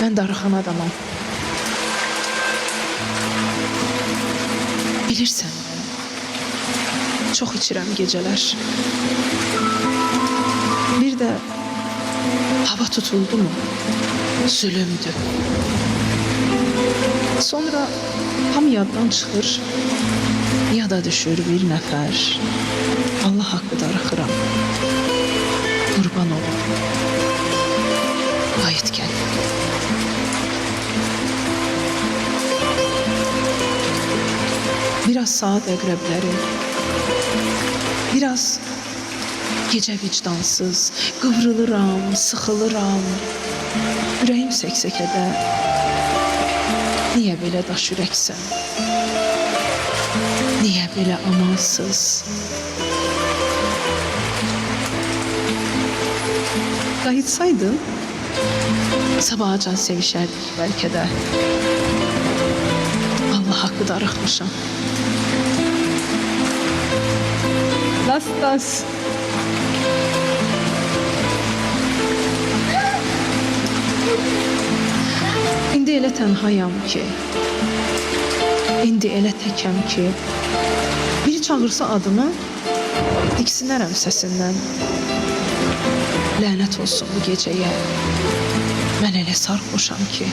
Ben darıxan adamam. Bilirsən, çox içirəm gecələr. Bir də hava tutuldu mu? Zülümdür. Sonra tam yaddan çıxır, yada düşür bir nəfər. Allah haqqı darıxıram. Biraz saat əqrəbləri, biraz gecə vicdansız, qıvrılıram, sıxılıram. Ürəyim səksəkədə. Niyə belə daş ürəksən? Niyə belə amansız? Qayıtsaydın, sabahacan sevişərdik bəlkə. Allah haqqı darıxmışam. Das, das. İndi elə tənhayam ki, indi elə təkəm ki, biri çağırsa adımı, diksinərəm səsindən. Lənət olsun bu gecəyə. Mən elə sarxoşam ki.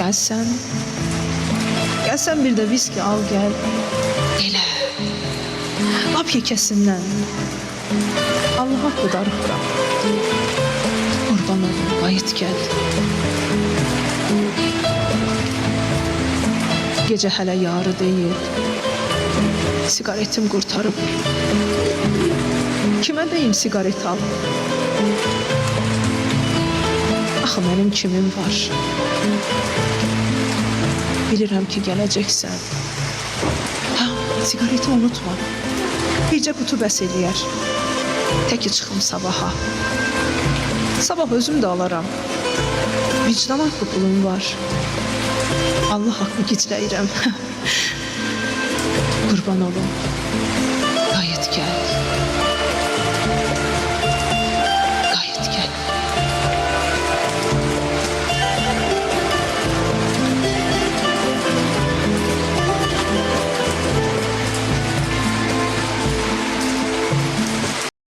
Gəlsən, gəlsən bir də viski al gəl. Elə. Lap yekəsindən. Allah haqqı darıxıram. Qurban olum, qayıt gəl. Gecə hələ yarı deyil. Siqaretim qurtarıb. Kimə deyim siqaret al? Axı mənim kimim var? Bilirəm ki, gələcəksən. Ha, siqareti unutma. Bircə qutu bəs eləyər. Təki çıxım sabaha. Sabah özüm də alaram. Vicdan haqqı pulum var. Allah haqqı gicləyirəm. Qurban olum.